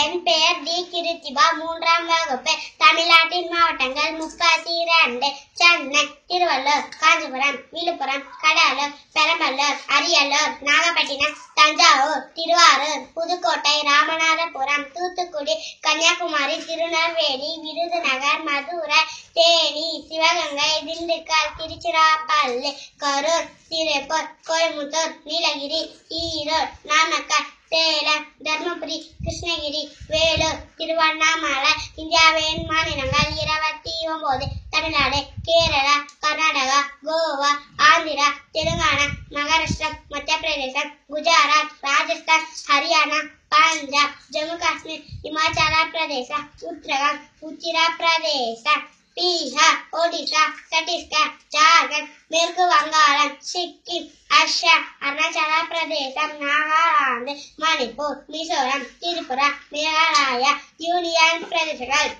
என் பெயர் டி கிருத்திபா. மூன்றாம் வகுப்பு தமிழ்நாட்டின் மாவட்டங்கள் முப்பத்தி இரண்டு சென்னை திருவள்ளூர் காஞ்சிபுரம் விழுப்புரம் கடலூர் பெரம்பலூர் அரியலூர் நாகப்பட்டினம் தஞ்சாவூர் திருவாரூர் புதுக்கோட்டை ராமநாதபுரம் தூத்துக்குடி கன்னியாகுமரி திருநெல்வேலி விருதுநகர் மதுரை தேனி சிவகங்கை திண்டுக்கல் திருச்சிராப்பள்ளி கரூர் திருப்பூர் கோயம்புத்தூர் நீலகிரி ஈரோடு நாமக்கல் சேலம் தர்மபுரி கிருஷ்ணகிரி வேலூர் திருவண்ணாமலை இந்தியாவின் மாநிலங்கள் இருபத்தி ஒன்பது தமிழ்நாடு கேரளா கர்நாடகா கோவா ஆந்திரா தெலுங்கானா மகாராஷ்டிரம் மத்திய பிரதேசம் குஜராத் ராஜஸ்தான் ஹரியானா பஞ்சாப் ஜம்மு காஷ்மீர் இமாச்சல பிரதேசம் உத்தரகாண்ட் உத்திரப்பிரதேசம். பீகார் ஒடிசா சத்தீஸ்கர் ஜார்க்கண்ட் மேற்கு வங்காளம் சிக்கிம் அஸ்ஸாம் அருணாச்சல பிரதேசம் நாகாலாந்து மணிப்பூர் மிசோரம் திரிபுரா மேகாலயா யூனியன் பிரதேசங்கள்.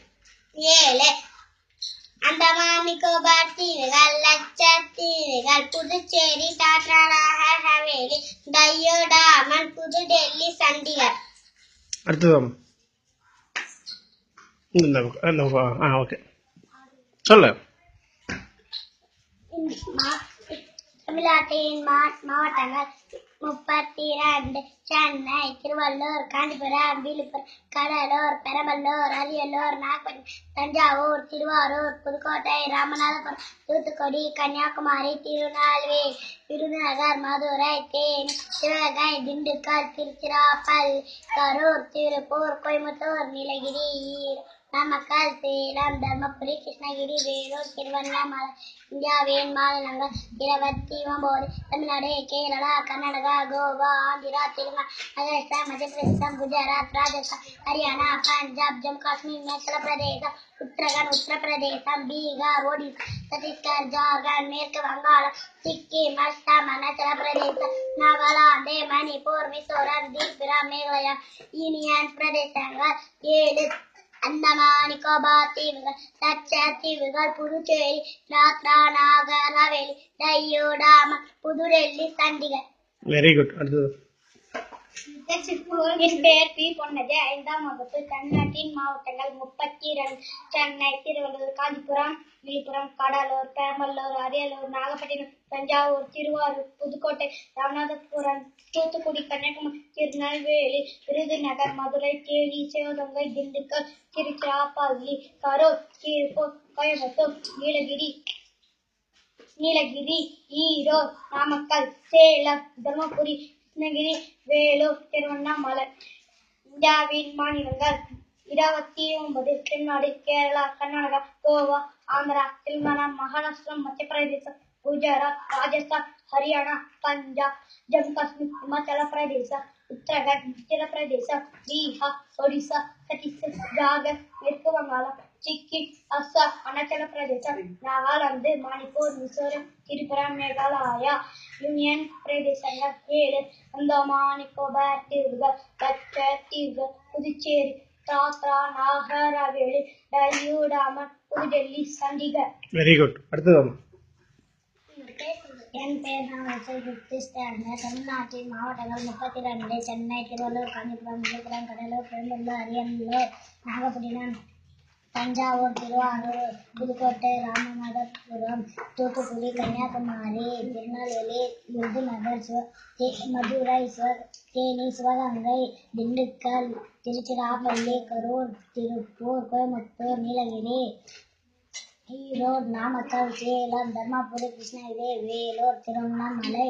ஏழு. அந்தமான் நிக்கோபார் தீவுகள் லட்சத்தீவுகள் புதுச்சேரி டாட்டாநகர் ஹவேலி டையோடாமன் புதுடெல்லி சண்டிகர். அடுத்ததாம் ஆ ஓகே. சொல்லு. தமிழ்நாட்டின் மாவட்டங்கள் முப்பத்தி இரண்டு சென்னை திருவள்ளூர் காஞ்சிபுரம் விழுப்புரம் கடலூர் பெரம்பலூர் அரியலூர் நாகப்பட்டினம் தஞ்சாவூர் திருவாரூர் புதுக்கோட்டை ராமநாதபுரம் தூத்துக்குடி கன்னியாகுமரி திருநெல்வேலி விருதுநகர் மதுரை தேனி சிவகங்கை திண்டுக்கல் திருச்சிராப்பள்ளி கரூர் திருப்பூர் கோயம்புத்தூர் நீலகிரி ஈரோடு. நாமக்கல் சேலம் தர்மபுரி கிருஷ்ணகிரி வேலூர் திருவண்ணாமலை இந்தியாவின் மாநிலங்கள் இருபத்தி ஒன்பது தமிழ்நாடு கேரளா கர்நாடகா கோவா ஆந்திரா தெலுங்கானா மகாராஷ்டிரா மத்திய பிரதேசம் குஜராத் ராஜஸ்தான் ஹரியானா பஞ்சாப் ஜம்மு காஷ்மீர் இமாச்சல பிரதேசம் உத்தரகாண்ட் உத்தரப்பிரதேசம் பீகார் ஒடிசா சத்தீஸ்கர் ஜார்க்கண்ட் மேற்கு வங்காளம் சிக்கிம் அஸ்ஸாம் அருணாச்சல பிரதேசம் நாகாலாந்து மணிப்பூர் மிசோரம் திரிபுரா மேகாலயா யூனியன் பிரதேசங்கள் ஏழு அந்தமான் நிக்கோபார் தீவுகள் லட்சத்தீவுகள் புதுச்சேரி ராத்ரா நாகரவேலி ஹவேலி புதுடெல்லி சண்டிகர். வெரி குட் அடுத்தது. பெயர் பி பொன்னதி ஐந்தாம் வகுப்பு தமிழ்நாட்டின் மாவட்டங்கள் முப்பத்தி இரண்டு சென்னை திருவள்ளூர் காஞ்சிபுரம் விழுப்புரம் கடலூர் பெரம்பலூர் அரியலூர் நாகப்பட்டினம் தஞ்சாவூர் திருவாரூர் புதுக்கோட்டை ராமநாதபுரம் தூத்துக்குடி கன்னியாகுமரி திருநெல்வேலி விருதுநகர் மதுரை தேனி சிவகங்கை திண்டுக்கல் திருச்சிராப்பள்ளி கரூர் திருப்பூர் கோயம்புத்தூர் நீலகிரி நீலகிரி ஈரோடு நாமக்கல் சேலம் தர்மபுரி கிருஷ்ணகிரி வேலூர் திருவண்ணாமலை இந்தியாவின் மாநிலங்கள் இருபத்தி ஒன்பது தமிழ்நாடு கேரளா கர்நாடகா கோவா ஆந்திரா தெலுங்கானா மகாராஷ்டிரா மத்திய பிரதேசம் குஜராத் ராஜஸ்தான் ஹரியானா பஞ்சாப் ஜம்மு காஷ்மீர் இமாச்சல பிரதேசம் உத்தரகாண்ட் உத்தரப்பிரதேசம் பீகார் ஒடிசா சத்தீஸ்கர் ஜார்க்கண்ட் மேற்கு வங்காளம் சிக்கிம் அஸ்ஸாம் அருணாச்சல பிரதேசம். நாகாலாந்து மணிப்பூர் மிசோரம் திரிபுரா மேகாலயா யூனியன் பிரதேசங்கள். ஏழு அந்தமான் நிக்கோபார் தீவுகள் லட்சத்தீவுகள் புதுச்சேரி தாத்ரா நாகர் ஹவேலி டையூ டாமன் புதுடெல்லி சண்டிகர். வெரி குட் அடுத்ததாம் என் பெயர் நான் கிறிஸ்தாங்க தமிழ்நாட்டின் மாவட்டங்கள் முப்பத்தி ரெண்டு சென்னை திருவள்ளூர் காஞ்சிபுரம் விழுப்புரம் கடலூர் பெரம்பலூர் அரியலூர் நாகப்பட்டினம். தஞ்சாவூர் திருவாரூர் புதுக்கோட்டை ராமநாதபுரம் தூத்துக்குடி கன்னியாகுமரி திருநெல்வேலி விருதுநகர் சிவ மதுரை சிவ தேனி சிவகங்கை திண்டுக்கல் திருச்சிராப்பள்ளி கரூர் திருப்பூர் கோயம்புத்தூர் நீலகிரி ஈரோடு நாமக்கல் சேலம் தர்மபுரி கிருஷ்ணகிரி வேலூர் திருவண்ணாமலை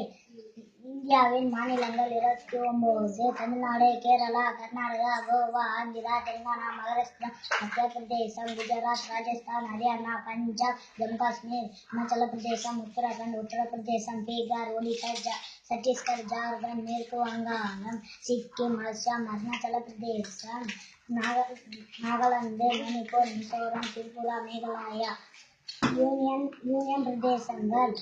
இந்தியாவின் மாநிலங்கள் இருபத்தி ஒன்பது தமிழ்நாடு கேரளா கர்நாடகா கோவா ஆந்திரா தெலுங்கானா மகாராஷ்டிரா மத்திய பிரதேசம் குஜராத் ராஜஸ்தான் ஹரியானா பஞ்சாப் ஜம்மு காஷ்மீர் இமாச்சல பிரதேசம் உத்தராகண்ட் உத்தரப்பிரதேசம் பீகார் ஒடிசா ஜா- சத்தீஸ்கர் ஜார்க்கண்ட் மேற்கு வங்காளம் சிக்கிம் அஸ்ஸாம் அருணாச்சல பிரதேசம் நாக நாகாலாந்து மணிப்பூர் மிசோரம் திரிபுரா மேகாலயா யூனியன் யூனியன் பிரதேசங்கள்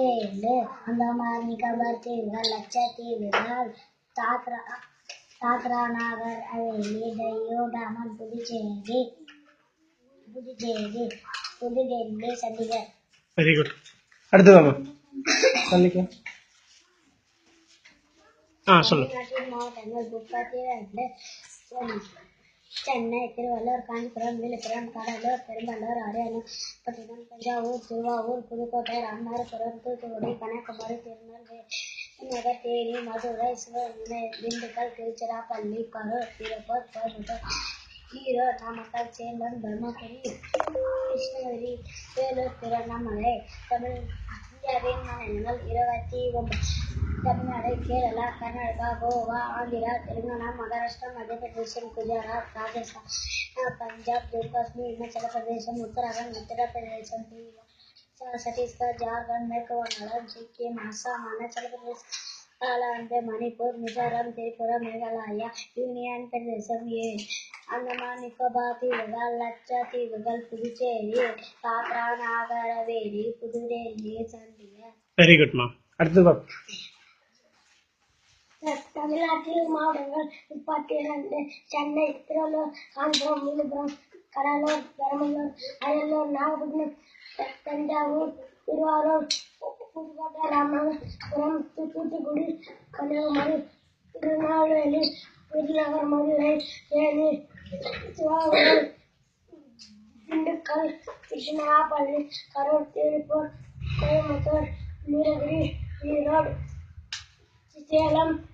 ஏழு அந்தமான் நிக்கோபார் தீவுகள் லட்சத்தீவுகள் தாத்ரா தாத்ரா நாகர் ஹவேலி டையூ டாமன் புதுச்சேரி புதுச்சேரி புதுடெல்லி சண்டிகர். வெரி குட் அடுத்ததாம்மா சொல்லிக்க ஆ சொல்லு. மாவட்டங்கள் முப்பத்தி ரெண்டு சென்னை திருவள்ளூர் காஞ்சிபுரம் விழுப்புரம் கடலூர் பெரும்பலூர் அரியலூர் பட்டினம் தஞ்சாவூர் திருவாவூர் புதுக்கோட்டை ராமநாதபுரம் தூத்துக்குடி கன்னியாகுமரி திருநெல்வேலி நகர் தேனி மதுரை சிவகங்கை திண்டுக்கல் திருச்சிராப்பள்ளி கரூர் திருப்பூர் கோயம்புத்தூர் ஈரோடு நாமக்கல் சேலம் தர்மபுரி கிருஷ்ணகிரி வேலூர் திருவண்ணாமலை தமிழ் இந்தியாவின் மாநிலங்கள் இருபத்தி ஒன்பது. தமிழ்நாடு கேரளா கர்நாடகா கோவா ஆந்திரா தெலுங்கானா மகாராஷ்டிரா மத்திய பிரதேசம் குஜராத் ராஜஸ்தான் அஹ், பஞ்சாப் ஜம்மு காஷ்மீர் இமாச்சல பிரதேசம் உத்தராகண்ட் உத்தரப்பிரதேசம் பீகார் சத்தீஸ்கர் ஜார்க்கண்ட் மேற்கு வங்காளம் சிக்கிம் அஸ்ஸாம் அருணாச்சல பிரதேசம் நாகாலாந்து மணிப்பூர் மிசோரம் திரிபுரா மேகாலயா யூனியன் பிரதேசம் ஏழு அந்தமான் நிக்கோபார் தீவுகள் லட்சத்தீவுகள் புதுச்சேரி தாத்ரா நாகரவேலி புதுடெல்லி சண்டிகர் வெரி குட்மா அடுத்து பா தமிழ்நாட்டில் மாவட்டங்கள் முப்பத்தி இரண்டு சென்னை திருவள்ளூர் காஞ்சிபுரம் விழுப்புரம் கடலூர் பெரம்பலூர் அரியலூர் நாகப்பட்டினம் த- தஞ்சாவூர் திருவாரூர் பு- புதுக்கோட்டை ராமநாதபுரம் தூ- தூத்துக்குடி கன்னியாகுமரி திருநெல்வேலி விருதுநகர் மதுரை தேனி சிவகங்கை திண்டுக்கல் கிருஷ்ணாபள்ளி கரூர் திருப்பூர் கோயம்புத்தூர் நீலகிரி ஈரோடு சேலம்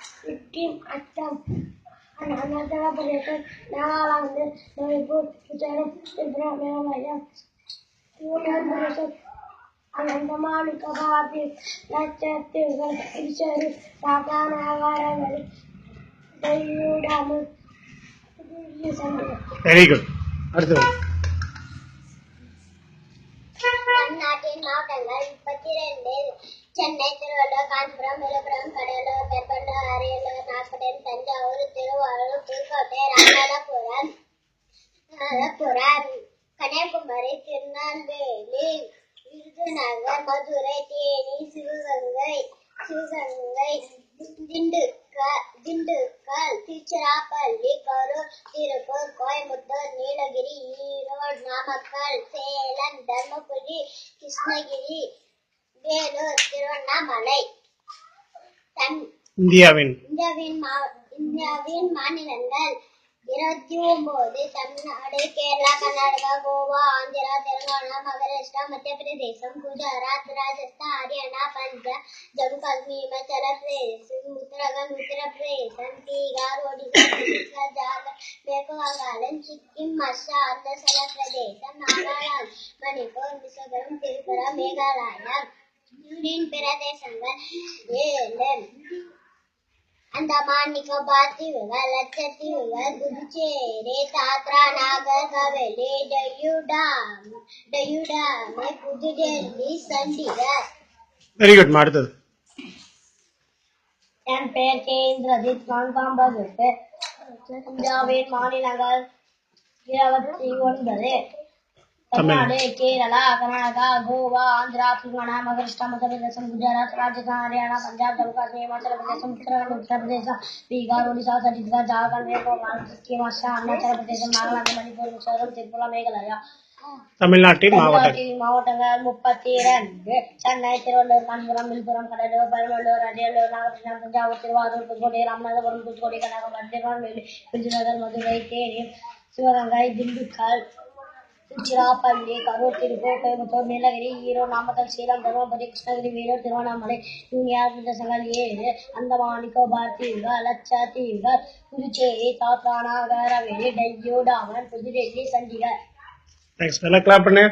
तेलंगाना बंगाल सिक्किम असम अरुणाचल प्रदेश नागालैंड मणिपुर मिजोरम त्रिपुरा मेघालय यूनियन प्रदेश अंडमान निकोबार द्वीप लक्षद्वीप पुडुचेरी टाटा नागालैंड दयुडाम வெரி குட் அடுத்து பா தமிழ்நாட்டின் மாவட்டங்கள் முப்பத்தி ரெண்டு சென்னை திருவள்ளூர் காஞ்சிபுரம் விழுப்புரம் கடலூர் பெரம்பலூர் அரியலூர் நாகப்பட்டினம் தஞ்சாவூர் திருவாரூர் புதுக்கோட்டை ராமநாதபுரம் நாகபுரம் கன்னியாகுமரி திருநெல்வேலி விருதுநகர் மதுரை தேனி சிவகங்கை சிவகங்கை திண்டுக்கல் திண்டுக்கல் திருச்சிராப்பள்ளி கரூர் திருப்பூர் கோயம்புத்தூர் நீலகிரி ஈரோடு நாமக்கல் சேலம் தர்மபுரி கிருஷ்ணகிரி வேலூர் திருவண்ணாமலை இந்தியாவின் இந்தியாவின் மாநிலங்கள் இருபத்தி ஒன்பது தமிழ்நாடு கேரளா கர்நாடகா கோவா ஆந்திரா தெலுங்கானா மகாராஷ்டிரா மத்திய பிரதேசம் குஜராத் ராஜஸ்தான் ஹரியானா பஞ்சாப் ஜம்மு காஷ்மீர் இமாச்சல பிரதேசம் உத்தரகாண்ட் உத்தரப்பிரதேசம் பீகார் ஒடிசா ஜார்க்கண்ட் மேற்கு வங்காளம் சிக்கிம் அஸ்ஸாம் அருணாச்சல பிரதேசம் நாகாலாந்து மணிப்பூர் மிசோரம் திரிபுரா மேகாலயா யூனியன் பிரதேசங்கள் ஏழு. அந்தமான் நிக்கோபார் தீவுகள் லட்சத்தீவுகள் புதுச்சேரி தாத்ரா நாகர் ஹவேலி டயூடாம் டயூடாம் புதுடெல்லி சண்டிகர். வெரி குட் அடுத்தது. என் பெயர் கே. இந்திரஜித் நான்காம் வகுப்பு. இந்தியாவின் மாநிலங்கள் இருபத்தி ஒன்பது. தமிழ்நாடு கேரளா கர்நாடகா கோவா ஆந்திரா தெலுங்கானா மகாராஷ்டிரா மத்திய பிரதேசம் குஜராத் ராஜஸ்தான் ஹரியானா பஞ்சாப் ஜம்மு காஷ்மீர் இமாச்சல பிரதேசம் உத்தரகாண்ட் உத்தரப்பிரதேசம் பீகார் ஒடிசா சத்தீஸ்கர் ஜார்க்கண்ட் மேற்கு அஸ்ஸாம் அருணாச்சல பிரதேசம் நாகாலாந்து மணிப்பூர் மிசோரம் திரிபுரா மேகாலயா. தமிழ்நாட்டின் தமிழ்நாட்டில் மாவட்டங்கள் முப்பத்தி இரண்டு சென்னை திருவள்ளூர் காஞ்சிபுரம் விழுப்புரம் கடலூர் பெரம்பலூர் அரியலூர் நாகப்பட்டினம் தஞ்சாவூர் திருவாரூர் புதுக்கோட்டை ராமநாதபுரம் தூத்துக்குடி கன்னியாகுமரி திருநெல்வேலி விருதுநகர் மதுரை தேனி சிவகங்கை திண்டுக்கல் திருச்சிராப்பள்ளி கரூர் திருப்பூர் கோயம்புத்தூர் நீலகிரி ஈரோடு நாமக்கல் சேலம் தருமபுரி கிருஷ்ணகிரி வேலூர் திருவண்ணாமலை யூனியன் பிரதேசங்கள் ஏழு அந்தமான் நிக்கோபார் தீவுகள் லட்சத்தீவுகள் புதுச்சேரி தாத்ரா நாகர் டையூ டாமன் புதுடெல்லி சண்டிகர். தேங்க்ஸ் நல்லா கிளாப் பண்ணு.